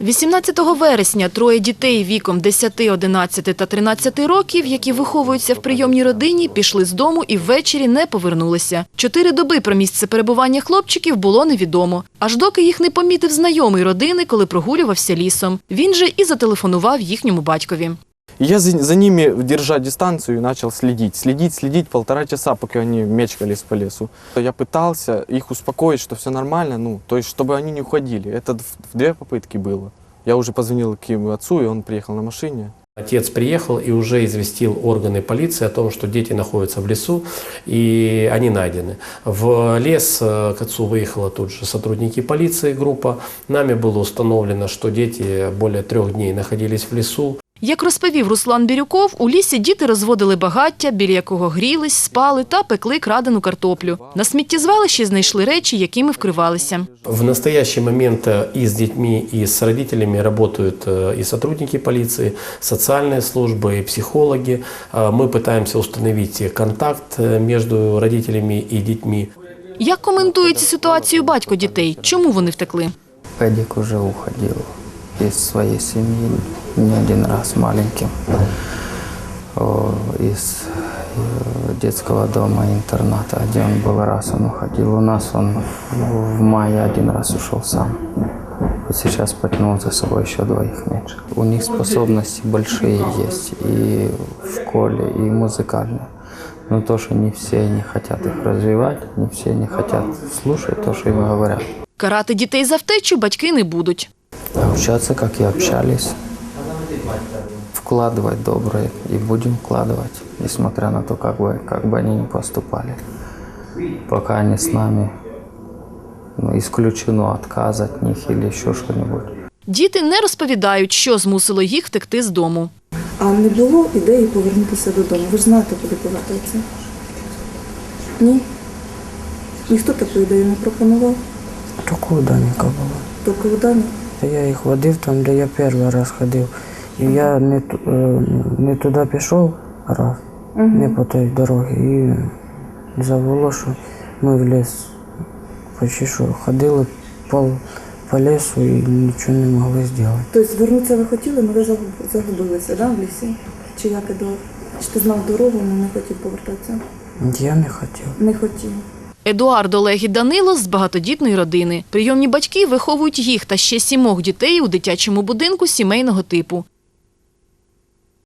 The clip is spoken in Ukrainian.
18 вересня троє дітей віком 10, 11 та 13 років, які виховуються в прийомній родині, пішли з дому і ввечері не повернулися. Чотири доби про місце перебування хлопчиків було невідомо. Аж доки їх не помітив знайомий родини, коли прогулювався лісом. Він же і зателефонував їхньому батькові. Я за, за ними, держа дистанцию, начал следить. Следить, следить полтора часа, пока они мечкались по лесу. Я пытался их успокоить, что все нормально, ну, то есть, чтобы они не уходили. Это в, в две попытки было. Я уже позвонил к его отцу, и он приехал на машине. Отец приехал и уже известил органы полиции о том, что дети находятся в лесу и они найдены. В лес э, к отцу выехала тут же сотрудники полиции, группа. Нами было установлено, что дети более трех дней находились в лесу. Як розповів Руслан Бірюков, у лісі діти розводили багаття, біля якого грілись, спали та пекли крадену картоплю. На сміттєзвалищі знайшли речі, якими вкривалися. В настоящий момент э, и с детьми, и с родителями работают э, и сотрудники полиции, социальные службы, и психологи. Э, Мы пытаемся установить контакт э, между родителями и детьми. Як коментує цю ситуацію батько дітей? Чому вони втекли? Эдик уже уходил из своей семьи не один раз маленьким, О, из э, детского дома интерната, где он был раз, он уходил. У нас он в мае один раз ушел сам. Вот сейчас потянул за собой еще двоих меньше. У них способности большие есть и в школе, и музыкальные. Но то, что не все не хотят их развивать, не все не хотят слушать то, что им говорят. Карати дітей за втечу батьки не будуть. Общаться, как и общались. Вкладывать доброе и будем вкладывать, несмотря на то, как бы, как бы они ни поступали. Пока они с нами, ну, исключено отказ от них или еще что-нибудь. Діти не розповідають, що змусило їх втекти з дому. А не було ідеї повернутися додому. Ви ж знаєте, куди повертатися? Ні? Ніхто таку ідею не пропонував, Такого Даніка було. тільки в Дані. Я їх водив там, де я перший раз ходив. І я не, е, не туди пішов раз, не по той дорогі. І завело, що ми в ліс почти що ходили по, по лісу і нічого не могли зробити. Тобто звернутися ви хотіли, але ви загубилися да, в лісі? Чи як іде? Чи ти знав дорогу, але не хотів повертатися? Я не хотів. Не хотів. Едуард, Олег Данило з багатодітної родини. Прийомні батьки виховують їх та ще сімох дітей у дитячому будинку сімейного типу.